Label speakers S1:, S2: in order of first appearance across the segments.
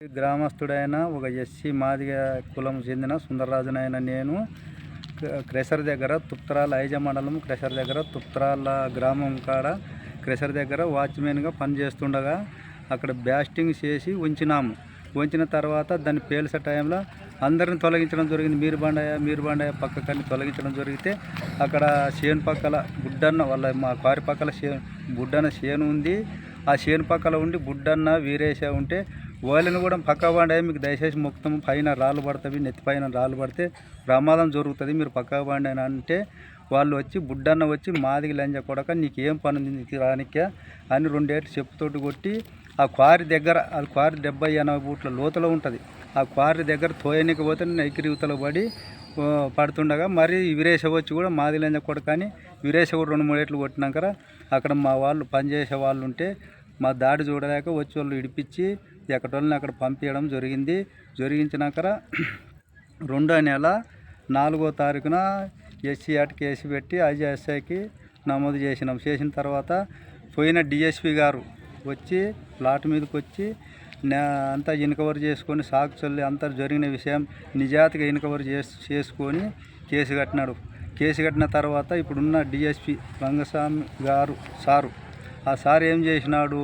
S1: గ్రామస్తుడైన ఒక ఎస్సీ మాదిగ కులం చెందిన సుందరరాజునైన నేను క్రెషర్ దగ్గర తుప్తరాల ఐజ మండలం క్రెషర్ దగ్గర తుప్తరాల గ్రామం కాడ క్రెషర్ దగ్గర వాచ్మెన్గా పనిచేస్తుండగా అక్కడ బ్యాస్టింగ్ చేసి ఉంచినాము ఉంచిన తర్వాత దాన్ని పేల్చే టైంలో అందరిని తొలగించడం జరిగింది. మీరు బండయ్య మీరు బండయ్య పక్కకని తొలగించడం జరిగితే అక్కడ చేను పక్కల బుడ్డన్న వాళ్ళ మా కారి పక్కల చే బుడ్డన్న చేను ఉంది. ఆ చేను పక్కల ఉండి బుడ్డన్న వీరేస ఉంటే వాళ్ళని కూడా పక్క బండి మీకు దయచేసి మొత్తం పైన రాళ్ళు పడతాయి నెత్తి పైన రాళ్ళు పడితే ప్రమాదం జరుగుతుంది. మీరు పక్క బండి అంటే వాళ్ళు వచ్చి బుడ్డన్న వచ్చి మాదిగి లంజ కొడక నీకు ఏం పని ఉంది నీకు రానికే అని రెండేళ్ళు చెప్పుతోటి కొట్టి ఆ క్వారీ దగ్గర ఆ క్వారీ డెబ్బై ఎనభై బూట్ల లోతులో ఉంటుంది. ఆ క్వారీ దగ్గర తోయనికి పోతే నైకిరివతలో పడి పడుతుండగా మరి వీరేశ వచ్చి కూడా మాదిలంజ కొడకని వీరేశ కూడా రెండు మూడేట్లు కొట్టినాక అక్కడ మా వాళ్ళు పనిచేసే వాళ్ళు ఉంటే మా దాడి చూడలేక వచ్చి వాళ్ళు ఇడిపించి ఎక్కడోళ్ళని వాళ్ళని అక్కడ పంపించడం జరిగింది. జరిగించినాక రెండో నెల నాలుగో తారీఖున ఎస్సీ యాట్ కేసు పెట్టి ఐజీఎస్ఐకి నమోదు చేసినాం. చేసిన తర్వాత పోయిన డిఎస్పి గారు వచ్చి ప్లాట్ మీదకి వచ్చి అంతా ఇన్కవర్ చేసుకొని సాగు చల్లి అంతా జరిగిన విషయం నిజాతిగా ఇన్కవర్ చేస్ చేసుకొని కేసు కట్టినాడు. కేసు కట్టిన తర్వాత ఇప్పుడున్న డిఎస్పి రంగస్వామి గారు సారు ఆ సార్ ఏం చేసినాడు?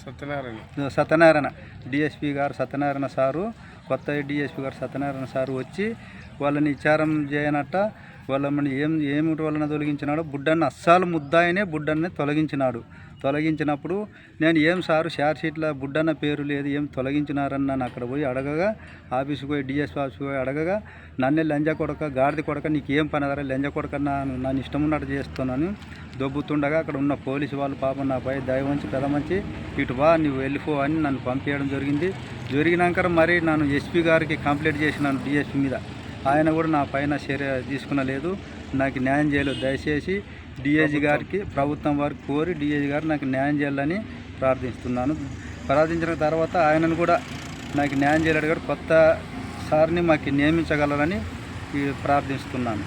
S2: సత్యనారాయణ.
S1: సత్యనారాయణ. డిఎస్పి గారు సత్యనారాయణ సారు కొత్త డిఎస్పి గారు సత్యనారాయణ సారు వచ్చి వాళ్ళని విచారం చేయనట్ట వాళ్ళని ఏం ఏమిటి వాళ్ళని తొలగించినాడు బుడ్డన్న అస్సలు ముద్దాయనే బుడ్డన్నే తొలగించినాడు. తొలగించినప్పుడు నేను ఏం సారు షార్ షీట్లో బుడ్డన్న పేరు లేదు ఏం తొలగించినారని నన్ను అక్కడ పోయి అడగగా ఆఫీస్కి పోయి డిఎస్పీ ఆఫీస్కి పోయి అడగగా నన్నే లంజ కొడక గాడిద కొడక నీకు ఏం పని లంజ కొడక నా- నన్ను ఇష్టం ఉన్నట్టు చేస్తున్నాను. దొబ్బుతుండగా అక్కడ ఉన్న పోలీసు వాళ్ళు పాపం నా పై దయ మంచి పెద మంచి ఇటు బా నువ్వు వెళ్ళిపో అని నన్ను పంపించడం జరిగింది. జరిగినాక మరి నన్ను ఎస్పీ గారికి కంప్లైంట్ చేసినాను డిఎస్పీ మీద. ఆయన కూడా నా పైన చర్య తీసుకునలేదు నాకు న్యాయం చేయలేదు. దయచేసి డిఏజీ గారికి ప్రభుత్వం వారికి కోరి డిఏజీ గారు నాకు న్యాయం చేయాలని ప్రార్థిస్తున్నాను. ప్రార్థించిన తర్వాత ఆయనను కూడా నాకు న్యాయం చేయలేడు గారు కొత్త సార్ని మాకు నియమించగలరని ప్రార్థిస్తున్నాను.